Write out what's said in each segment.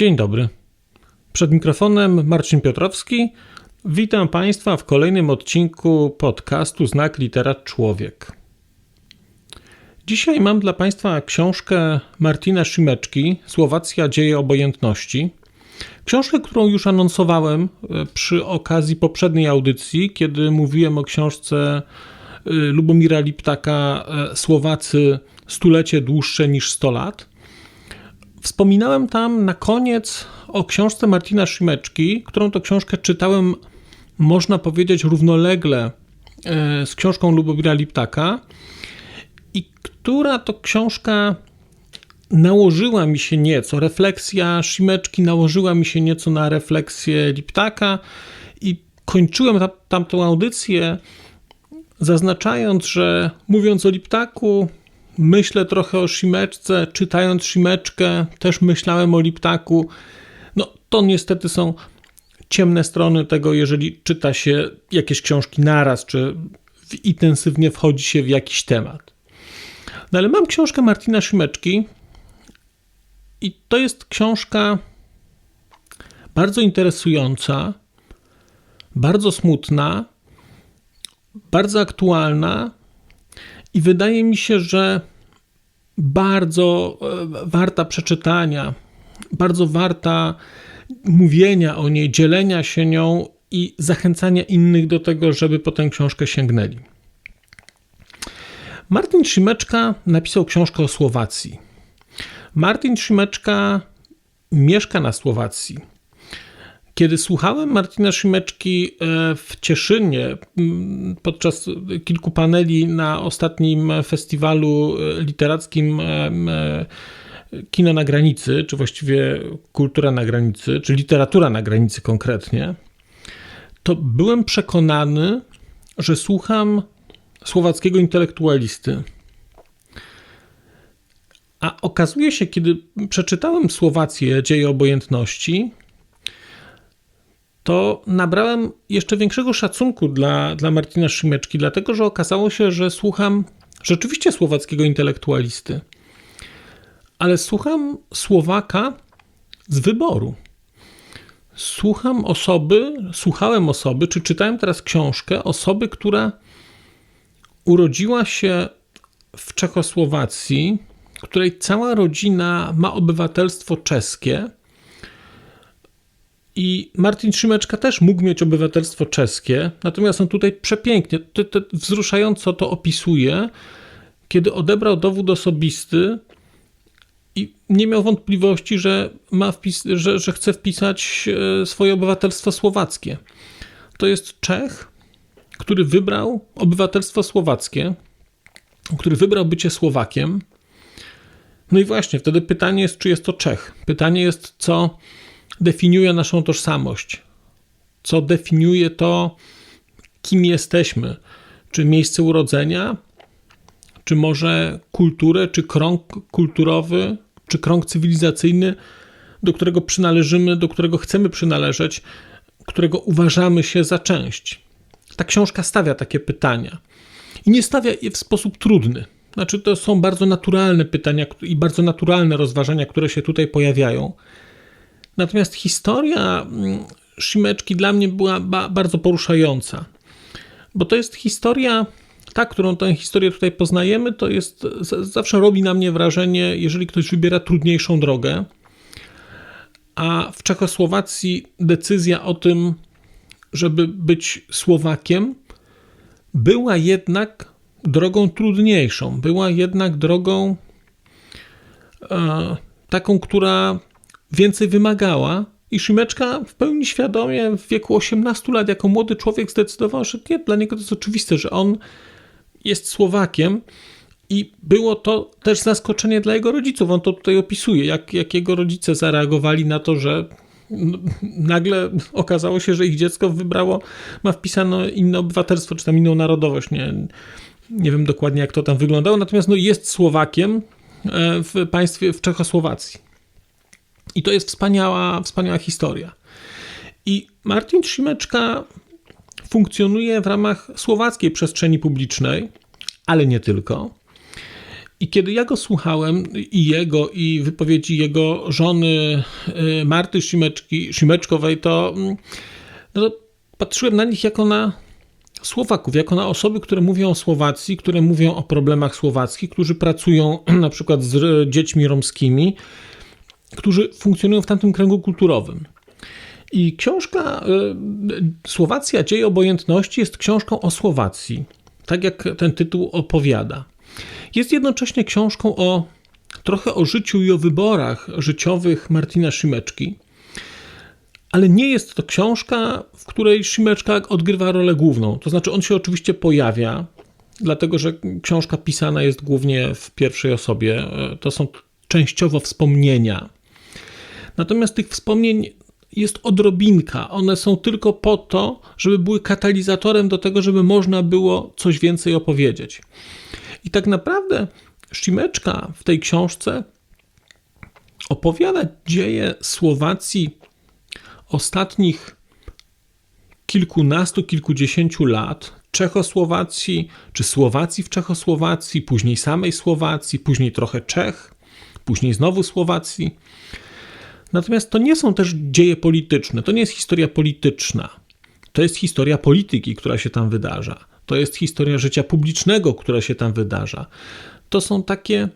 Dzień dobry. Przed mikrofonem Marcin Piotrowski. Witam Państwa w kolejnym odcinku podcastu Znak Literat Człowiek. Dzisiaj mam dla Państwa książkę Martina Szymeczki Słowacja dzieje obojętności. Książkę, którą już anonsowałem e, przy okazji poprzedniej audycji, kiedy mówiłem o książce e, Lubomira Liptaka e, Słowacy stulecie dłuższe niż 100 lat. Wspominałem tam na koniec o książce Martina Szymeczki, którą to książkę czytałem, można powiedzieć, równolegle e, z książką Lubomira Liptaka i która to książka nałożyła mi się nieco, refleksja Szymeczki nałożyła mi się nieco na refleksję Liptaka i kończyłem tam, tamtą audycję zaznaczając, że mówiąc o Liptaku, myślę trochę o Szymeczce, czytając Szymeczkę też myślałem o Liptaku. No to niestety są ciemne strony tego, jeżeli czyta się jakieś książki naraz, czy intensywnie wchodzi się w jakiś temat. No ale mam książkę Martina Szymeczki i to jest książka bardzo interesująca, bardzo smutna, bardzo aktualna i wydaje mi się, że bardzo e, warta przeczytania, bardzo warta mówienia o niej, dzielenia się nią i zachęcania innych do tego, żeby po tę książkę sięgnęli. Martin Szymeczka napisał książkę o Słowacji. Martin Szymeczka mieszka na Słowacji. Kiedy słuchałem Martina Szymeczki e, w Cieszynie podczas kilku paneli na ostatnim festiwalu e, literackim e, Kino na granicy, czy właściwie kultura na granicy, czy literatura na granicy konkretnie, to byłem przekonany, że słucham słowackiego intelektualisty. A okazuje się, kiedy przeczytałem Słowację Dzieje Obojętności, to nabrałem jeszcze większego szacunku dla, dla Martina Szymeczki, dlatego że okazało się, że słucham rzeczywiście słowackiego intelektualisty, ale słucham Słowaka z wyboru. Słucham osoby, słuchałem osoby, czy czytałem teraz książkę osoby, która urodziła się w Czechosłowacji, której cała rodzina ma obywatelstwo czeskie i Martin Szymeczka też mógł mieć obywatelstwo czeskie, natomiast on tutaj przepięknie, to, to, wzruszająco to opisuje, kiedy odebrał dowód osobisty i nie miał wątpliwości, że, ma wpis, że, że chce wpisać e, swoje obywatelstwo słowackie. To jest Czech, który wybrał obywatelstwo słowackie, który wybrał bycie Słowakiem. No i właśnie, wtedy pytanie jest, czy jest to Czech. Pytanie jest, co definiuje naszą tożsamość, co definiuje to, kim jesteśmy, czy miejsce urodzenia, czy może kulturę, czy krąg kulturowy, czy krąg cywilizacyjny, do którego przynależymy, do którego chcemy przynależeć, którego uważamy się za część. Ta książka stawia takie pytania i nie stawia je w sposób trudny. Znaczy, to są bardzo naturalne pytania i bardzo naturalne rozważania, które się tutaj pojawiają. Natomiast historia mm, Szymeczki dla mnie była bardzo poruszająca, bo to jest historia, ta, którą tę historię tutaj poznajemy, to jest, zawsze robi na mnie wrażenie, jeżeli ktoś wybiera trudniejszą drogę, a w Czechosłowacji decyzja o tym, żeby być Słowakiem, była jednak drogą trudniejszą, była jednak drogą e, taką, która więcej wymagała i Szymeczka w pełni świadomie w wieku 18 lat jako młody człowiek zdecydował, że nie, dla niego to jest oczywiste, że on jest Słowakiem i było to też zaskoczenie dla jego rodziców. On to tutaj opisuje, jak, jak jego rodzice zareagowali na to, że nagle okazało się, że ich dziecko wybrało, ma wpisane inne obywatelstwo, czy tam inną narodowość. Nie, nie wiem dokładnie, jak to tam wyglądało, natomiast no, jest Słowakiem e, w państwie, w Czechosłowacji. I to jest wspaniała, wspaniała historia. I Martin Szymeczka funkcjonuje w ramach słowackiej przestrzeni publicznej, ale nie tylko. I kiedy ja go słuchałem, i jego, i wypowiedzi jego żony y, Marty Szymeczkowej, to, mm, no, patrzyłem na nich jako na Słowaków, jako na osoby, które mówią o Słowacji, które mówią o problemach słowackich, którzy pracują na przykład z dziećmi romskimi, którzy funkcjonują w tamtym kręgu kulturowym. I książka y, Słowacja, dzieje obojętności jest książką o Słowacji, tak jak ten tytuł opowiada. Jest jednocześnie książką o trochę o życiu i o wyborach życiowych Martina Szymeczki, ale nie jest to książka, w której Szymeczka odgrywa rolę główną. To znaczy, on się oczywiście pojawia, dlatego że książka pisana jest głównie w pierwszej osobie. To są częściowo wspomnienia. Natomiast tych wspomnień jest odrobinka. One są tylko po to, żeby były katalizatorem do tego, żeby można było coś więcej opowiedzieć. I tak naprawdę Szymeczka w tej książce opowiada dzieje Słowacji ostatnich kilkunastu, kilkudziesięciu lat, Czechosłowacji, czy Słowacji w Czechosłowacji, później samej Słowacji, później trochę Czech, później znowu Słowacji. Natomiast to nie są też dzieje polityczne, to nie jest historia polityczna. To jest historia polityki, która się tam wydarza. To jest historia życia publicznego, która się tam wydarza. To są takie,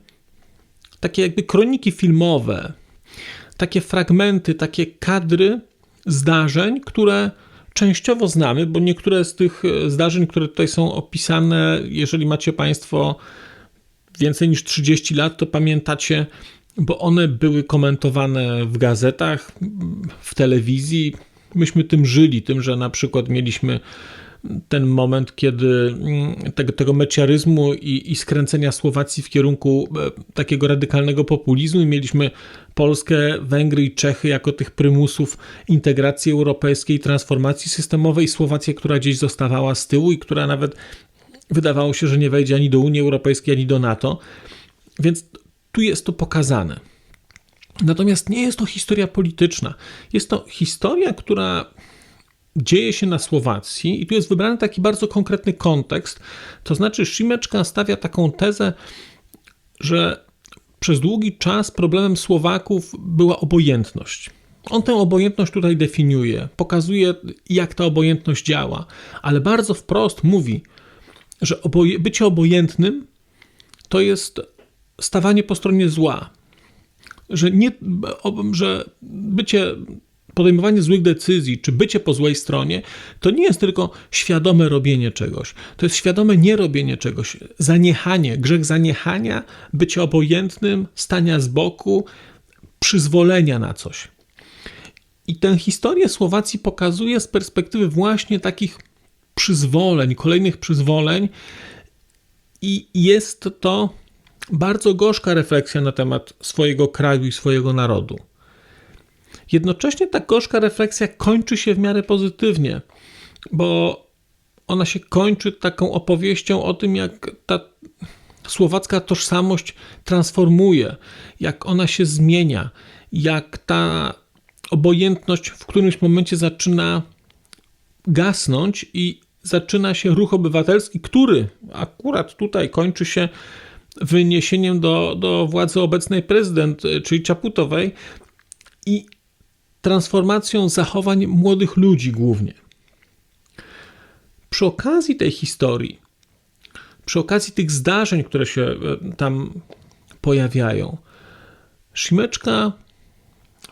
takie jakby kroniki filmowe, takie fragmenty, takie kadry zdarzeń, które częściowo znamy, bo niektóre z tych zdarzeń, które tutaj są opisane, jeżeli macie Państwo więcej niż 30 lat, to pamiętacie, bo one były komentowane w gazetach, w telewizji. Myśmy tym żyli, tym, że na przykład mieliśmy ten moment, kiedy mm, tego, tego meciaryzmu i, i skręcenia Słowacji w kierunku e, takiego radykalnego populizmu i mieliśmy Polskę, Węgry i Czechy jako tych prymusów integracji europejskiej, transformacji systemowej, Słowację, która gdzieś zostawała z tyłu i która nawet wydawało się, że nie wejdzie ani do Unii Europejskiej, ani do NATO. Więc tu jest to pokazane. Natomiast nie jest to historia polityczna. Jest to historia, która dzieje się na Słowacji i tu jest wybrany taki bardzo konkretny kontekst. To znaczy, Szymeczka stawia taką tezę, że przez długi czas problemem Słowaków była obojętność. On tę obojętność tutaj definiuje, pokazuje, jak ta obojętność działa, ale bardzo wprost mówi, że oboje, bycie obojętnym to jest stawanie po stronie zła. Że, nie, że bycie podejmowanie złych decyzji, czy bycie po złej stronie, to nie jest tylko świadome robienie czegoś. To jest świadome nierobienie czegoś, zaniechanie, grzech zaniechania, bycie obojętnym, stania z boku, przyzwolenia na coś. I tę historię Słowacji pokazuje z perspektywy właśnie takich przyzwoleń, kolejnych przyzwoleń, i jest to bardzo gorzka refleksja na temat swojego kraju i swojego narodu. Jednocześnie ta gorzka refleksja kończy się w miarę pozytywnie, bo ona się kończy taką opowieścią o tym, jak ta słowacka tożsamość transformuje, jak ona się zmienia, jak ta obojętność w którymś momencie zaczyna gasnąć i zaczyna się ruch obywatelski, który akurat tutaj kończy się wyniesieniem do, do władzy obecnej prezydent, czyli Czaputowej, i transformacją zachowań młodych ludzi głównie. Przy okazji tej historii, przy okazji tych zdarzeń, które się e, tam pojawiają, Szymeczka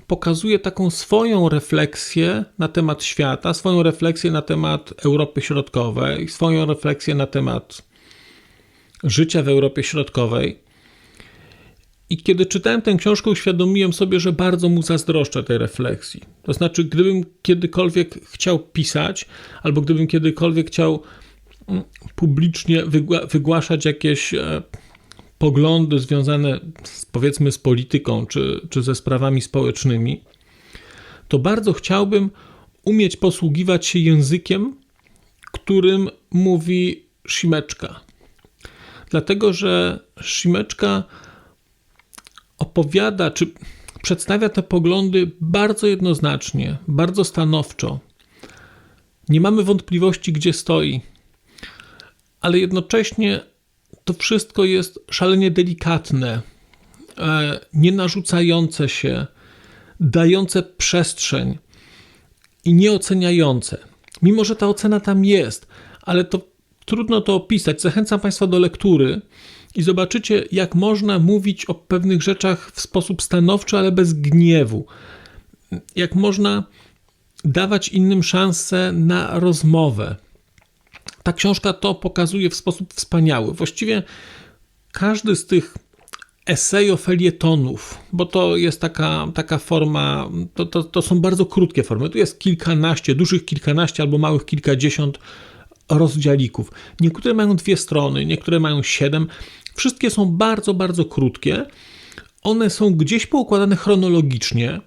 pokazuje taką swoją refleksję na temat świata, swoją refleksję na temat Europy Środkowej, swoją refleksję na temat życia w Europie Środkowej. I kiedy czytałem tę książkę, uświadomiłem sobie, że bardzo mu zazdroszczę tej refleksji. To znaczy, gdybym kiedykolwiek chciał pisać, albo gdybym kiedykolwiek chciał mm, publicznie wygłaszać jakieś e, poglądy związane z, powiedzmy z polityką czy, czy ze sprawami społecznymi, to bardzo chciałbym umieć posługiwać się językiem, którym mówi Szymeczka. Dlatego, że Szymeczka opowiada, czy przedstawia te poglądy bardzo jednoznacznie, bardzo stanowczo. Nie mamy wątpliwości, gdzie stoi, ale jednocześnie to wszystko jest szalenie delikatne, e, nie narzucające się, dające przestrzeń i nieoceniające. Mimo, że ta ocena tam jest, ale to trudno to opisać. Zachęcam Państwa do lektury i zobaczycie, jak można mówić o pewnych rzeczach w sposób stanowczy, ale bez gniewu. Jak można dawać innym szansę na rozmowę. Ta książka to pokazuje w sposób wspaniały. Właściwie każdy z tych esejo-felietonów, bo to jest taka, taka forma, to, to, to są bardzo krótkie formy. Tu jest kilkanaście, dużych kilkanaście albo małych kilkadziesiąt rozdziałików. Niektóre mają dwie strony, niektóre mają siedem. Wszystkie są bardzo, bardzo krótkie. One są gdzieś poukładane chronologicznie,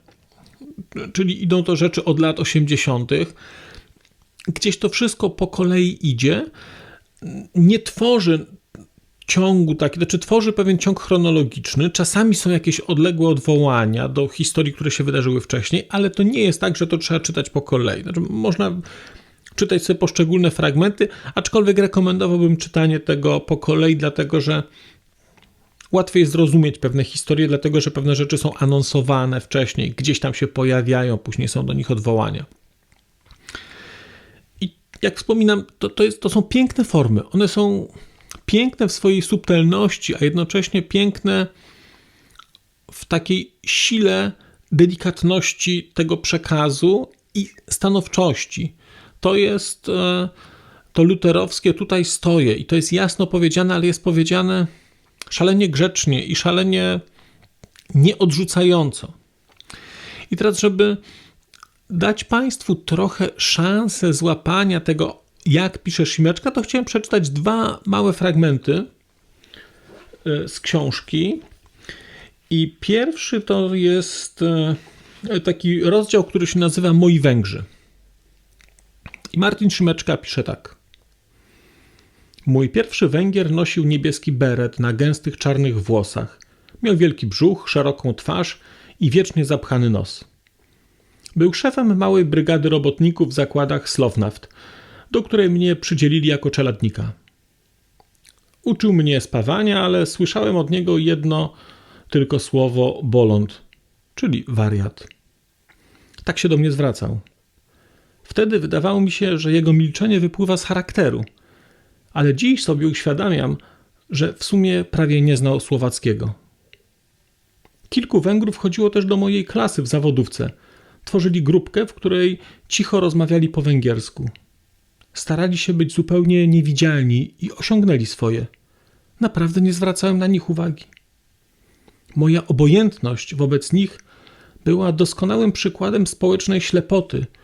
czyli idą to rzeczy od lat 80. Gdzieś to wszystko po kolei idzie. Nie tworzy ciągu taki, znaczy tworzy pewien ciąg chronologiczny. Czasami są jakieś odległe odwołania do historii, które się wydarzyły wcześniej, ale to nie jest tak, że to trzeba czytać po kolei. Znaczy, można czytać sobie poszczególne fragmenty, aczkolwiek rekomendowałbym czytanie tego po kolei, dlatego że łatwiej zrozumieć pewne historie, dlatego że pewne rzeczy są anonsowane wcześniej, gdzieś tam się pojawiają, później są do nich odwołania. I jak wspominam, to, to, jest, to są piękne formy. One są piękne w swojej subtelności, a jednocześnie piękne w takiej sile delikatności tego przekazu i stanowczości. To jest e, to luterowskie tutaj stoję i to jest jasno powiedziane, ale jest powiedziane szalenie grzecznie i szalenie nieodrzucająco. I teraz, żeby dać Państwu trochę szansę złapania tego, jak pisze Szymeczka, to chciałem przeczytać dwa małe fragmenty e, z książki. I pierwszy to jest e, taki rozdział, który się nazywa Moi Węgrzy. I Martin Szymeczka pisze tak. Mój pierwszy Węgier nosił niebieski beret na gęstych czarnych włosach. Miał wielki brzuch, szeroką twarz i wiecznie zapchany nos. Był szefem małej brygady robotników w zakładach Slovnaft, do której mnie przydzielili jako czeladnika. Uczył mnie spawania, ale słyszałem od niego jedno tylko słowo bolond, czyli wariat. Tak się do mnie zwracał. Wtedy wydawało mi się, że jego milczenie wypływa z charakteru, ale dziś sobie uświadamiam, że w sumie prawie nie znał słowackiego. Kilku Węgrów chodziło też do mojej klasy w zawodówce. Tworzyli grupkę, w której cicho rozmawiali po węgiersku. Starali się być zupełnie niewidzialni i osiągnęli swoje. Naprawdę nie zwracałem na nich uwagi. Moja obojętność wobec nich była doskonałym przykładem społecznej ślepoty –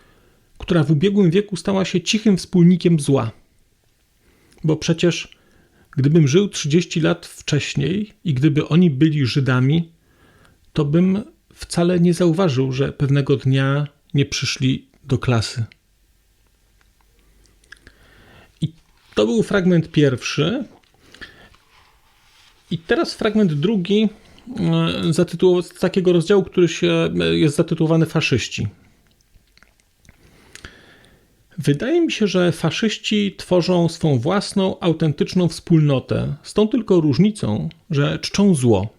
która w ubiegłym wieku stała się cichym wspólnikiem zła. Bo przecież gdybym żył 30 lat wcześniej i gdyby oni byli Żydami, to bym wcale nie zauważył, że pewnego dnia nie przyszli do klasy. I to był fragment pierwszy. I teraz fragment drugi e, z takiego rozdziału, który się, e, jest zatytułowany Faszyści. Wydaje mi się, że faszyści tworzą swą własną, autentyczną wspólnotę, z tą tylko różnicą, że czczą zło.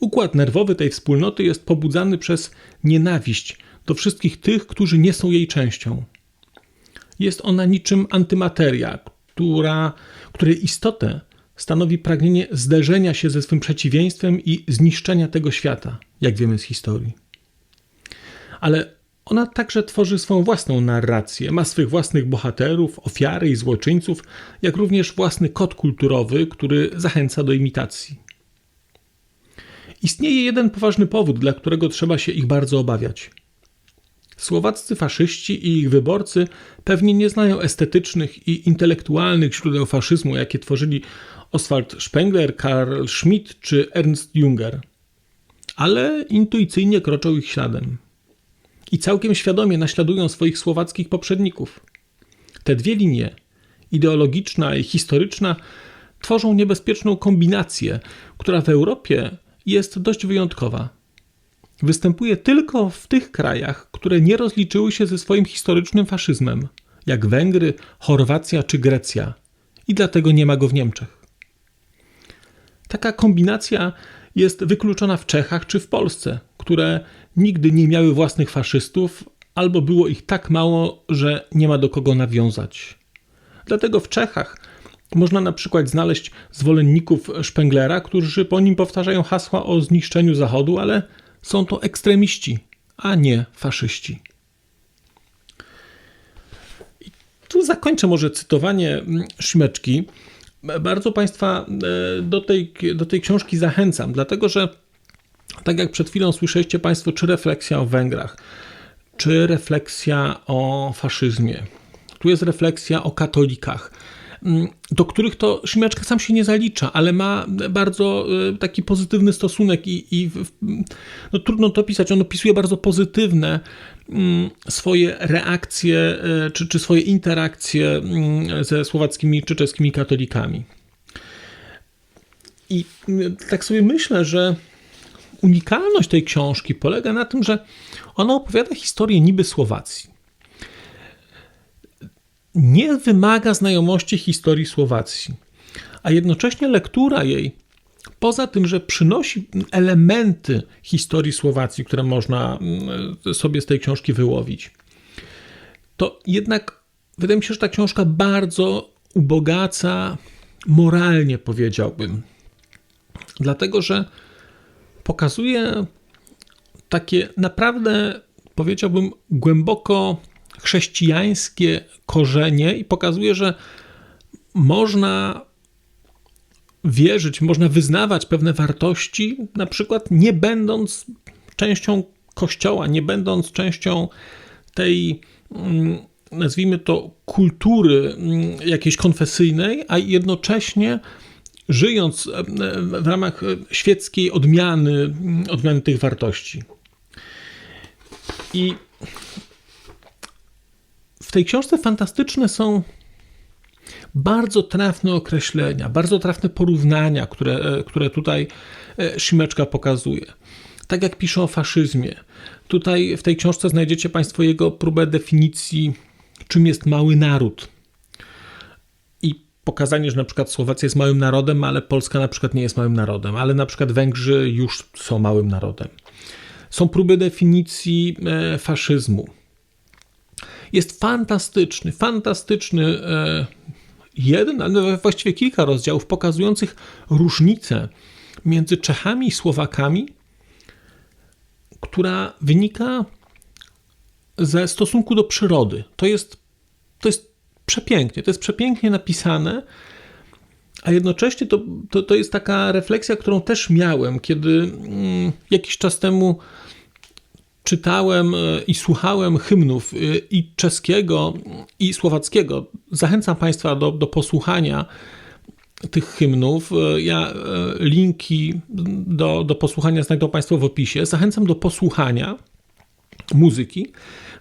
Układ nerwowy tej wspólnoty jest pobudzany przez nienawiść do wszystkich tych, którzy nie są jej częścią. Jest ona niczym antymateria, która, której istotę stanowi pragnienie zderzenia się ze swym przeciwieństwem i zniszczenia tego świata, jak wiemy z historii. Ale ona także tworzy swoją własną narrację, ma swych własnych bohaterów, ofiary i złoczyńców, jak również własny kod kulturowy, który zachęca do imitacji. Istnieje jeden poważny powód, dla którego trzeba się ich bardzo obawiać. Słowaccy faszyści i ich wyborcy pewnie nie znają estetycznych i intelektualnych źródeł faszyzmu, jakie tworzyli Oswald Spengler, Karl Schmidt czy Ernst Junger, ale intuicyjnie kroczą ich śladem i całkiem świadomie naśladują swoich słowackich poprzedników. Te dwie linie, ideologiczna i historyczna, tworzą niebezpieczną kombinację, która w Europie jest dość wyjątkowa. Występuje tylko w tych krajach, które nie rozliczyły się ze swoim historycznym faszyzmem, jak Węgry, Chorwacja czy Grecja, i dlatego nie ma go w Niemczech. Taka kombinacja jest wykluczona w Czechach czy w Polsce, które nigdy nie miały własnych faszystów, albo było ich tak mało, że nie ma do kogo nawiązać. Dlatego w Czechach można na przykład znaleźć zwolenników Szpenglera, którzy po nim powtarzają hasła o zniszczeniu Zachodu, ale są to ekstremiści, a nie faszyści. I tu zakończę może cytowanie Szymeczki. Bardzo Państwa e, do tej, do tej książki zachęcam, dlatego że tak jak przed chwilą słyszeliście Państwo, czy refleksja o Węgrach, czy refleksja o faszyzmie, tu jest refleksja o katolikach, mm, do których to Szymeczka sam się nie zalicza, ale ma bardzo e, taki pozytywny stosunek i, i no, trudno to pisać. On opisuje bardzo pozytywne mm, swoje reakcje e, czy, czy swoje interakcje mm, ze słowackimi czy czeskimi katolikami. I tak sobie myślę, że unikalność tej książki polega na tym, że ona opowiada historię niby Słowacji. Nie wymaga znajomości historii Słowacji, a jednocześnie lektura jej, poza tym, że przynosi elementy historii Słowacji, które można mm, sobie z tej książki wyłowić, to jednak wydaje mi się, że ta książka bardzo ubogaca moralnie, powiedziałbym. Dlatego, że pokazuje takie naprawdę, powiedziałbym, głęboko chrześcijańskie korzenie i pokazuje, że można wierzyć, można wyznawać pewne wartości, na przykład nie będąc częścią kościoła, nie będąc częścią tej, mm, nazwijmy to, kultury mm, jakiejś konfesyjnej, a jednocześnie żyjąc w ramach świeckiej odmiany, odmiany tych wartości. I w tej książce fantastyczne są bardzo trafne określenia, bardzo trafne porównania, które, e, które tutaj e, Szymeczka pokazuje. Tak jak pisze o faszyzmie. Tutaj w tej książce znajdziecie Państwo jego próbę definicji, czym jest mały naród pokazanie, że na przykład Słowacja jest małym narodem, ale Polska na przykład nie jest małym narodem, ale na przykład Węgrzy już są małym narodem. Są próby definicji e, faszyzmu. Jest fantastyczny, fantastyczny e, jeden, ale właściwie kilka rozdziałów pokazujących różnicę między Czechami i Słowakami, która wynika ze stosunku do przyrody. To jest, to jest przepięknie, to jest przepięknie napisane, a jednocześnie to, to, to jest taka refleksja, którą też miałem, kiedy mm, jakiś czas temu czytałem e, i słuchałem hymnów e, i czeskiego, i słowackiego. Zachęcam Państwa do, do posłuchania tych hymnów. E, ja linki do, do posłuchania znajdą Państwo w opisie. Zachęcam do posłuchania muzyki.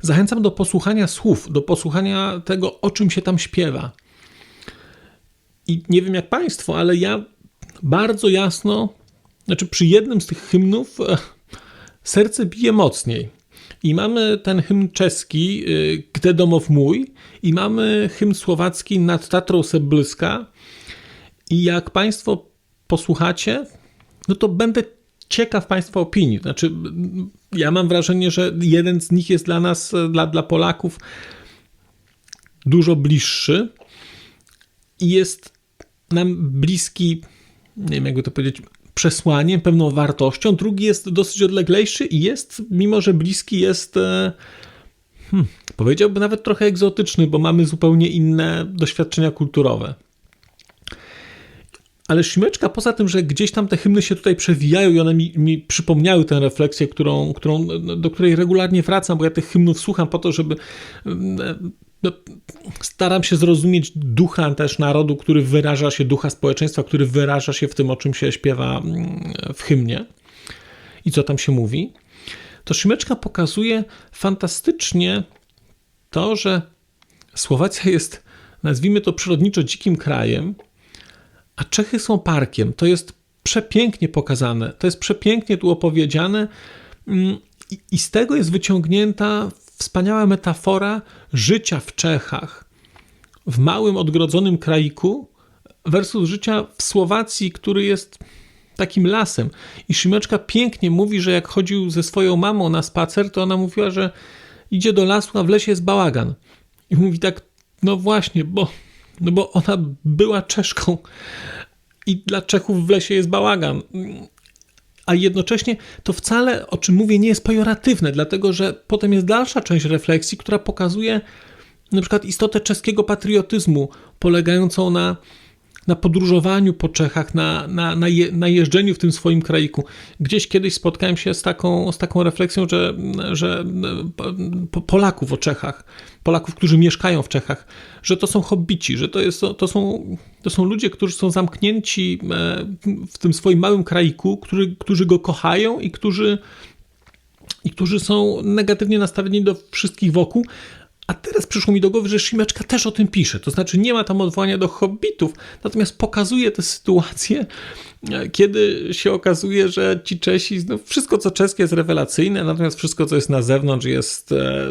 Zachęcam do posłuchania słów, do posłuchania tego, o czym się tam śpiewa. I nie wiem jak Państwo, ale ja bardzo jasno, znaczy przy jednym z tych hymnów e, serce bije mocniej. I mamy ten hymn czeski, e, Gde domow mój, i mamy hymn słowacki Nad Tatrą Sebylska. I jak Państwo posłuchacie, no to będę ciekaw Państwa opinii. Znaczy, ja mam wrażenie, że jeden z nich jest dla nas, dla, dla Polaków, dużo bliższy i jest nam bliski, nie wiem jakby to powiedzieć, przesłaniem, pewną wartością. Drugi jest dosyć odleglejszy i jest, mimo że bliski, jest. E, hmm, powiedziałbym nawet trochę egzotyczny, bo mamy zupełnie inne doświadczenia kulturowe. Ale Szymeczka, poza tym, że gdzieś tam te hymny się tutaj przewijają i one mi, mi przypomniały tę refleksję, którą, którą, do której regularnie wracam, bo ja tych hymnów słucham po to, żeby no, staram się zrozumieć ducha też narodu, który wyraża się, ducha społeczeństwa, który wyraża się w tym, o czym się śpiewa mm, w hymnie i co tam się mówi. To Szymeczka pokazuje fantastycznie to, że Słowacja jest, nazwijmy to przyrodniczo dzikim krajem, a Czechy są parkiem. To jest przepięknie pokazane, to jest przepięknie tu opowiedziane mm, i z tego jest wyciągnięta wspaniała metafora życia w Czechach, w małym, odgrodzonym kraiku, versus życia w Słowacji, który jest takim lasem. I Szymeczka pięknie mówi, że jak chodził ze swoją mamą na spacer, to ona mówiła, że idzie do lasu, a w lesie jest bałagan. I mówi tak, no właśnie, bo, no bo ona była Czeszką i dla Czechów w lesie jest bałagan. A jednocześnie to wcale, o czym mówię, nie jest pejoratywne, dlatego że potem jest dalsza część refleksji, która pokazuje na przykład istotę czeskiego patriotyzmu, polegającą na na podróżowaniu po Czechach, na, na, na, je, na jeżdżeniu w tym swoim kraiku. Gdzieś kiedyś spotkałem się z taką, z taką refleksją, że, że Polaków o Czechach, Polaków, którzy mieszkają w Czechach, że to są hobbici, że to, jest, to, są, to są ludzie, którzy są zamknięci e, w tym swoim małym kraiku, który, którzy go kochają i którzy, i którzy są negatywnie nastawieni do wszystkich wokół, a teraz przyszło mi do głowy, że Szymeczka też o tym pisze. To znaczy nie ma tam odwołania do hobbitów, natomiast pokazuje tę sytuację, kiedy się okazuje, że ci Czesi, no wszystko co czeskie jest rewelacyjne, natomiast wszystko co jest na zewnątrz jest, e,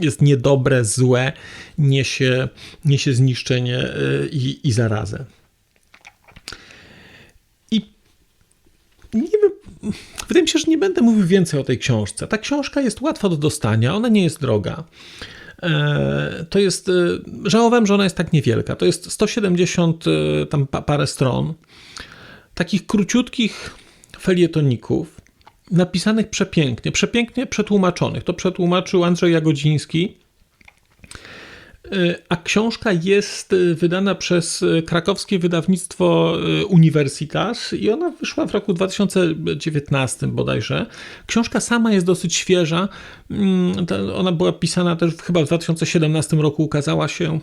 jest niedobre, złe, niesie, niesie zniszczenie e, i, i zarazę. I nie wiem, wydaje mi się, że nie będę mówił więcej o tej książce. Ta książka jest łatwa do dostania, ona nie jest droga. E, to jest, e, żałowałem, że ona jest tak niewielka. To jest 170 e, tam parę stron, takich króciutkich felietoników, napisanych przepięknie, przepięknie przetłumaczonych. To przetłumaczył Andrzej Jagodziński a książka jest y, wydana przez y, krakowskie wydawnictwo Universitas i ona wyszła w roku 2019 bodajże. Książka sama jest dosyć świeża. Mm, ona była pisana też chyba w 2017 roku, ukazała się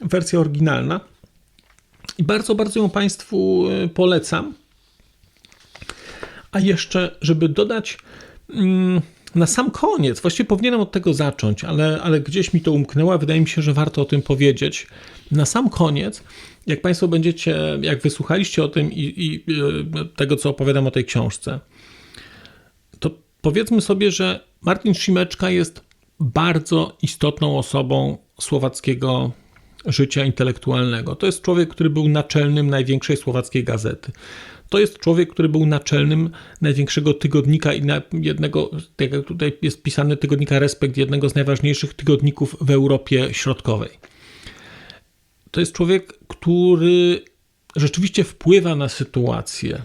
wersja oryginalna. I bardzo, bardzo ją Państwu polecam. A jeszcze, żeby dodać mm, na sam koniec, właściwie powinienem od tego zacząć, ale, ale gdzieś mi to umknęło, wydaje mi się, że warto o tym powiedzieć. Na sam koniec, jak Państwo będziecie, jak wysłuchaliście o tym i, i e, tego, co opowiadam o tej książce, to powiedzmy sobie, że Martin Szymeczka jest bardzo istotną osobą słowackiego życia intelektualnego. To jest człowiek, który był naczelnym największej słowackiej gazety. To jest człowiek, który był naczelnym największego tygodnika i jednego, tak jak tutaj jest pisany tygodnika Respekt, jednego z najważniejszych tygodników w Europie Środkowej. To jest człowiek, który rzeczywiście wpływa na sytuację,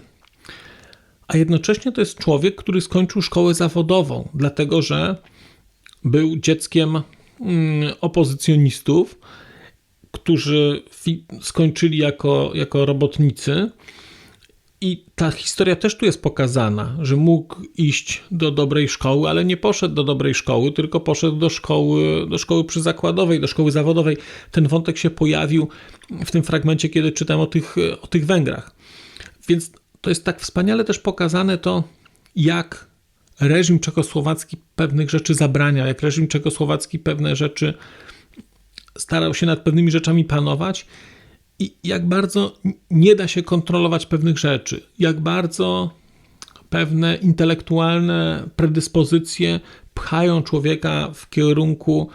a jednocześnie to jest człowiek, który skończył szkołę zawodową, dlatego że był dzieckiem mm, opozycjonistów, którzy skończyli jako, jako robotnicy i ta historia też tu jest pokazana, że mógł iść do dobrej szkoły, ale nie poszedł do dobrej szkoły, tylko poszedł do szkoły, do szkoły przyzakładowej, do szkoły zawodowej. Ten wątek się pojawił w tym fragmencie, kiedy czytam o tych, o tych Węgrach. Więc to jest tak wspaniale też pokazane to, jak reżim czechosłowacki pewnych rzeczy zabrania, jak reżim czechosłowacki pewne rzeczy starał się nad pewnymi rzeczami panować i jak bardzo nie da się kontrolować pewnych rzeczy, jak bardzo pewne intelektualne predyspozycje pchają człowieka w kierunku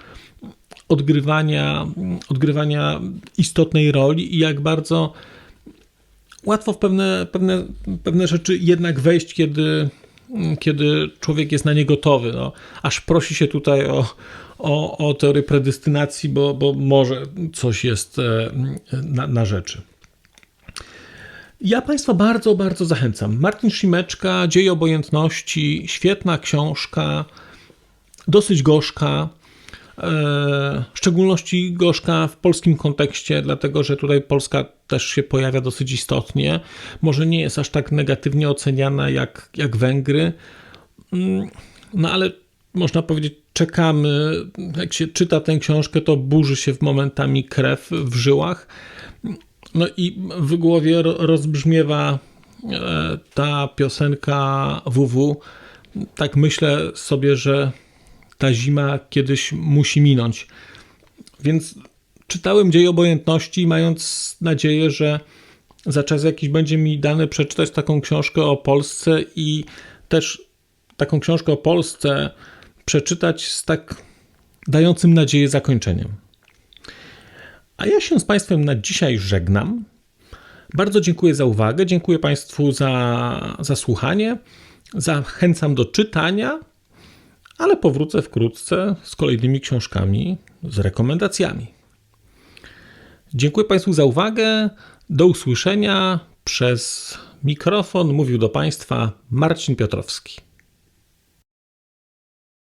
odgrywania, odgrywania istotnej roli i jak bardzo łatwo w pewne, pewne, pewne rzeczy jednak wejść, kiedy, kiedy człowiek jest na nie gotowy. No, aż prosi się tutaj o, o, o teorię predestynacji, bo, bo może coś jest e, na, na rzeczy. Ja Państwa bardzo, bardzo zachęcam. Martin Szymeczka, Dzieje Obojętności, świetna książka, dosyć gorzka, e, w szczególności gorzka w polskim kontekście, dlatego że tutaj Polska też się pojawia dosyć istotnie. Może nie jest aż tak negatywnie oceniana jak, jak Węgry, mm, no ale można powiedzieć, czekamy. Jak się czyta tę książkę, to burzy się w momentami krew w żyłach. No i w głowie rozbrzmiewa e, ta piosenka WW. Tak myślę sobie, że ta zima kiedyś musi minąć. Więc czytałem Dzieje Obojętności, mając nadzieję, że za czas jakiś będzie mi dane przeczytać taką książkę o Polsce i też taką książkę o Polsce przeczytać z tak dającym nadzieję zakończeniem. A ja się z Państwem na dzisiaj żegnam. Bardzo dziękuję za uwagę, dziękuję Państwu za, za słuchanie. Zachęcam do czytania, ale powrócę wkrótce z kolejnymi książkami, z rekomendacjami. Dziękuję Państwu za uwagę. Do usłyszenia przez mikrofon. Mówił do Państwa Marcin Piotrowski.